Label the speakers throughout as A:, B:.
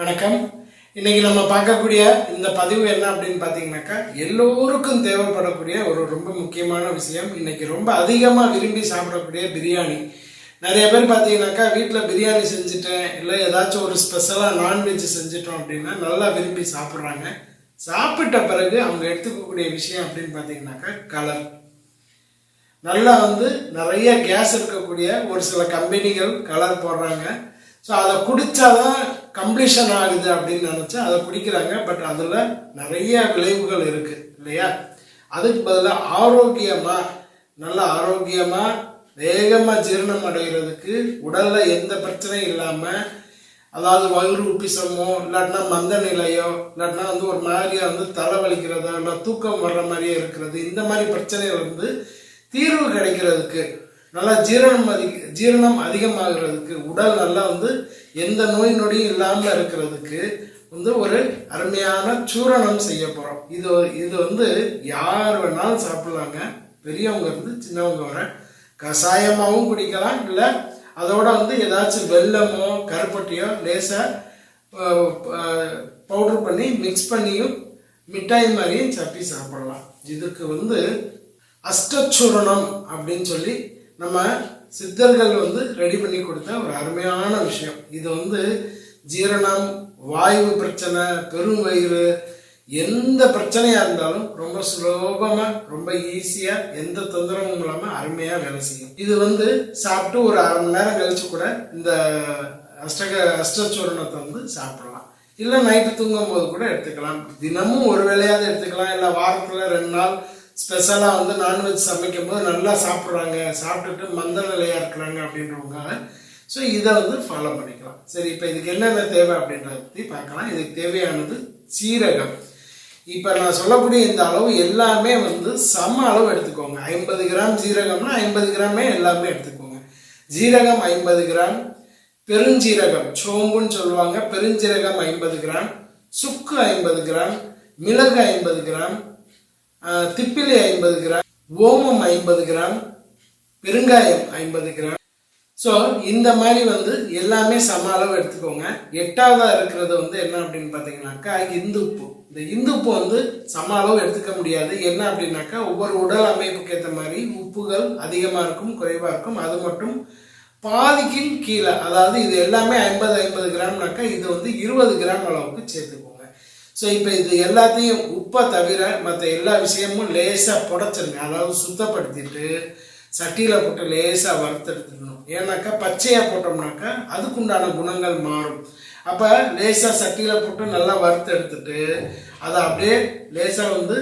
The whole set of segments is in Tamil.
A: வணக்கம். இன்னைக்கு நம்ம பார்க்கக்கூடிய இந்த பதிவு என்ன அப்படின்னு பார்த்தீங்கன்னாக்கா எல்லோருக்கும் தேவைப்படக்கூடிய ஒரு ரொம்ப முக்கியமான விஷயம். இன்னைக்கு ரொம்ப அதிகமாக விரும்பி சாப்பிடக்கூடிய பிரியாணி. நிறைய பேர் பார்த்தீங்கன்னாக்கா வீட்டில் பிரியாணி செஞ்சுட்டேன் இல்லை ஏதாச்சும் ஒரு ஸ்பெஷலாக நான்வெஜ் செஞ்சுட்டோம் அப்படின்னா நல்லா விரும்பி சாப்பிட்றாங்க. சாப்பிட்ட பிறகு அவங்க எடுத்துக்கக்கூடிய விஷயம் அப்படின்னு பார்த்தீங்கன்னாக்கா கலர் நல்லா வந்து நிறைய கேஸ் இருக்கக்கூடிய ஒரு சில கம்பெனிகள் கலர் போடுறாங்க. ஸோ அதை குடித்தாதான் கம்ப்ளீஷன் ஆகுது அப்படின்னு நினச்சா அதை பிடிக்கிறாங்க. பட் அதில் நிறைய விளைவுகள் இருக்குது இல்லையா? அதுக்கு பதிலாக ஆரோக்கியமாக நல்ல ஆரோக்கியமாக வேகமாக ஜீரணம் அடைகிறதுக்கு உடலில் எந்த பிரச்சனையும் இல்லாமல் அதாவது வயிறு உப்பிசமோ இல்லாட்டினா மந்த நிலையோ இல்லாட்டினா வந்து ஒரு மாதிரியாக வந்து தலைவலிக்கிறதோ இல்லை தூக்கம் வர்ற மாதிரியே இருக்கிறது இந்த மாதிரி பிரச்சனைகள் வந்து தீர்வு கிடைக்கிறதுக்கு நல்லா ஜீரணம் அதிக ஜீரணம் அதிகமாகிறதுக்கு உடல் நல்லா வந்து எந்த நோய் நொடியும் இல்லாமல் இருக்கிறதுக்கு வந்து ஒரு அருமையான சூரணம் செய்ய போகிறோம் இது இது வந்து யார் வேணாலும் சாப்பிடலாங்க. பெரியவங்க இருந்து சின்னவங்க வர கஷாயமாகவும் குடிக்கலாம். இல்லை அதோட வந்து ஏதாச்சும் வெல்லமோ கருப்பட்டியோ லேசாக பவுடர் பண்ணி மிக்ஸ் பண்ணியும் மிட்டாய் மாதிரியும் சப்பி சாப்பிடலாம். இதுக்கு வந்து அஷ்டச்சூரணம் அப்படின்னு சொல்லி நம்ம சித்தர்கள் வந்து ரெடி பண்ணி கொடுத்த ஒரு அருமையான விஷயம். இது வந்து ஜீரணம் வாயு பிரச்சனை பெருவயிறு எந்த பிரச்சனையாக இருந்தாலும் ரொம்ப சுலபமாக ரொம்ப ஈஸியாக எந்த தொந்தரவும் இல்லாமல் அருமையாக வேலை செய்யும். இது வந்து சாப்பிட்டு ஒரு அரை மணி நேரம் கழிச்சு கூட இந்த அஷ்டக அஷ்டச்சூரணத்தை வந்து சாப்பிடலாம். இல்லை நைட்டு தூங்கும் போது கூட எடுத்துக்கலாம். தினமும் ஒரு வேளையாவது எடுத்துக்கலாம். இல்லை வாரத்தில் ரெண்டு நாள் ஸ்பெஷலாக வந்து நான்வெஜ் சமைக்கும் போது நல்லா சாப்பிட்றாங்க. சாப்பிட்டுட்டு மந்த நிலையாக இருக்கிறாங்க அப்படின்றவங்க. ஸோ இதை வந்து ஃபாலோ பண்ணிக்கலாம். சரி இப்போ இதுக்கு என்னென்ன தேவை அப்படின்றத பற்றி பார்க்கலாம். இதுக்கு தேவையானது சீரகம். இப்போ நான் சொல்லக்கூடிய இந்த அளவு எல்லாமே வந்து சம அளவு எடுத்துக்கோங்க. ஐம்பது கிராம் சீரகம்னா ஐம்பது கிராமே எல்லாமே எடுத்துக்கோங்க. ஜீரகம் ஐம்பது கிராம் பெருஞ்சீரகம் சோம்புன்னு சொல்லுவாங்க. பெருஞ்சீரகம் ஐம்பது கிராம் சுக்கு ஐம்பது கிராம் மிளகு ஐம்பது கிராம் திப்பிலி ஐம்பது கிராம் ஓமம் ஐம்பது கிராம் பெருங்காயம் ஐம்பது கிராம். ஸோ இந்த மாதிரி வந்து எல்லாமே சம அளவு எடுத்துக்கோங்க. எட்டாவதாக இருக்கிறது வந்து என்ன அப்படின்னு பார்த்தீங்கன்னாக்கா இந்துப்பு இந்த இந்துப்பு வந்து சம அளவு எடுத்துக்க முடியாது. என்ன அப்படின்னாக்கா ஒவ்வொரு உடல் அமைப்புக்கு ஏற்ற மாதிரி உப்புகள் அதிகமாக இருக்கும் குறைவாக இருக்கும். அது மட்டும் பாதிக்கும் கீழே அதாவது இது எல்லாமே ஐம்பது ஐம்பது கிராம்னாக்கா இது வந்து இருபது கிராம் அளவுக்கு சேர்த்துக்கோங்க. ஸோ இப்போ இது எல்லாத்தையும் உப்பை தவிர மற்ற எல்லா விஷயமும் லேசாக புடச்சிருங்க. அதாவது சுத்தப்படுத்திட்டு சட்டியில் போட்டு லேசாக வறுத்தெடுத்துக்கணும் ஏன்னாக்கா பச்சையாக போட்டோம்னாக்கா அதுக்குண்டான குணங்கள் மாறும். அப்போ லேசாக சட்டியில் போட்டு நல்லா வறுத்து எடுத்துட்டு அதை அப்படியே லேசாக வந்து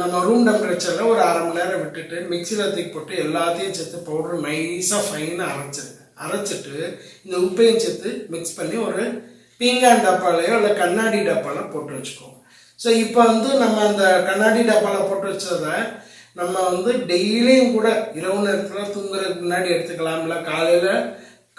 A: நம்ம ரூம் டெம்பரேச்சரில் ஒரு அரை மணி நேரம் விட்டுட்டு மிக்சியில் தூக்கி போட்டு எல்லாத்தையும் சேர்த்து பவுடர் நைஸாக ஃபைனாக அரைச்சிருங்க. அரைச்சிட்டு இந்த உப்பையும் சேர்த்து மிக்ஸ் பண்ணி ஒரு பீங்கான் டப்பாலையோ இல்லை கண்ணாடி டப்பால போட்டு வச்சுக்கோங்க ஸோ இப்போ வந்து நம்ம அந்த கண்ணாடி டப்பாவில் போட்டு வச்சதை நம்ம வந்து டெய்லியும் கூட இரவு நேரத்தில் தூங்குறதுக்கு முன்னாடி எடுத்துக்கலாம்ல. காலையில்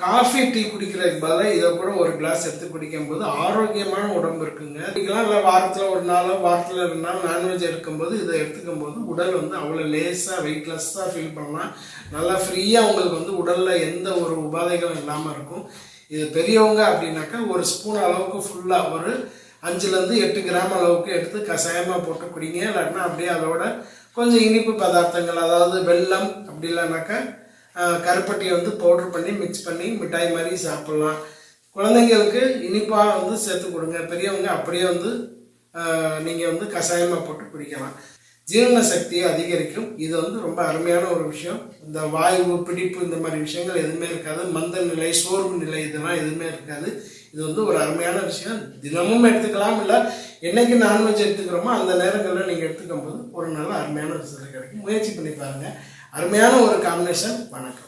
A: காஃபி டீ குடிக்கிறதுக்கு பதிலாக இதை கூட ஒரு கிளாஸ் எடுத்து குடிக்கும்போது ஆரோக்கியமான உடம்பு இருக்குங்க. குடிக்கலாம் இல்லை வாரத்தில் ஒரு நாளோ வாரத்தில் ரெண்டு நாள் நான்வெஜ் எடுக்கும்போது இதை எடுத்துக்கும் போது உடல் வந்து அவ்வளோ லேஸாக வெயிட்லெஸ்ஸாக ஃபீல் பண்ணலாம். நல்லா ஃப்ரீயாக உங்களுக்கு வந்து உடலில் எந்த ஒரு உபாதைகளும் இல்லாமல் இருக்கும். இது பெரியவங்க அப்படின்னாக்கா ஒரு ஸ்பூன் அளவுக்கு ஃபுல்லாக ஒரு அஞ்சுலேருந்து எட்டு கிராம் அளவுக்கு எடுத்து கஷாயமாக போட்டு குடிங்க. இல்லைன்னா அப்படியே அதோட கொஞ்சம் இனிப்பு பதார்த்தங்கள் அதாவது வெல்லம் அப்படி இல்லைனாக்கா கருப்பட்டியை வந்து பவுடர் பண்ணி மிக்ஸ் பண்ணி மிட்டாய் மாதிரி சாப்பிட்லாம். குழந்தைங்களுக்கு இனிப்பாக வந்து சேர்த்து கொடுங்க. பெரியவங்க அப்படியே வந்து நீங்கள் வந்து கஷாயமாக போட்டு குடிக்கலாம். ஜீரண சக்தியை அதிகரிக்கும். இது வந்து ரொம்ப அருமையான ஒரு விஷயம். இந்த வாயு பிடிப்பு இந்த மாதிரி விஷயங்கள் எதுவுமே இருக்காது. மந்த நிலை சோர்வு நிலை இதெல்லாம் எதுவுமே இருக்காது. இது வந்து ஒரு அருமையான விஷயம். தினமும் எடுத்துக்கலாம் இல்லை என்னைக்கு நான்வெஜ் எடுத்துக்கிறோமோ அந்த நேரங்களில் நீங்கள் எடுத்துக்கும் போது ஒரு நல்ல அருமையான ரிசல்ட் கிடைக்கும். முயற்சி பண்ணி பாருங்கள் அருமையான ஒரு காம்பினேஷன் வணக்கம்.